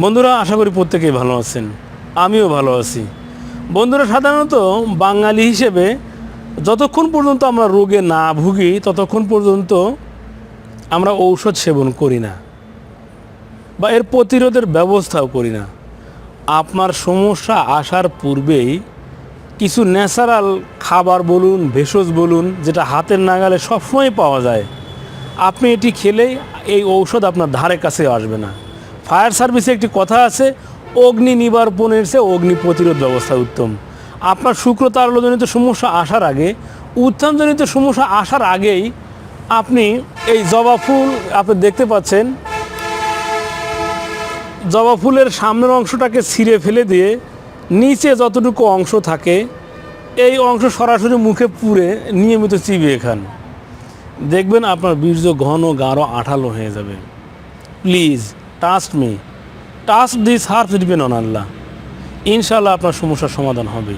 বন্ধুরা, আশা করি প্রত্যেকেই ভালো আছেন। আমিও ভালো আছি। বন্ধুরা, সাধারণত বাঙালি হিসেবে যতক্ষণ পর্যন্ত আমরা রোগে না ভুগি, ততক্ষণ পর্যন্ত আমরা ঔষধ সেবন করি না বা এর প্রতিরোধের ব্যবস্থাও করি না। আপনার সমস্যা আসার পূর্বেই কিছু ন্যাচারাল খাবার বলুন, ভেষজ বলুন, যেটা হাতের নাগালে সবসময় পাওয়া যায়, আপনি এটি খেলেই এই ঔষধ আপনার ধারে কাছে আসবে না। ফায়ার সার্ভিসে একটি কথা আছে, অগ্নি নিবারণের চেয়ে অগ্নি প্রতিরোধ ব্যবস্থা উত্তম। আপনার শুক্র তারলজনিত সমস্যা আসার আগে, উত্থানজনিত সমস্যা আসার আগেই আপনি এই জবা ফুল, আপনি দেখতে পাচ্ছেন, জবা ফুলের সামনের অংশটাকে ছিঁড়ে ফেলে দিয়ে নিচে যতটুকু অংশ থাকে, এই অংশ সরাসরি মুখে পুড়ে নিয়মিত চিবিয়ে খান। দেখবেন আপনার বীর্য ঘন গাঢ় আঠালো হয়ে যাবে। Please trust me trust this half depend on Allah ইনশাল্লাহ আপনার সমস্যার সমাধান হবে।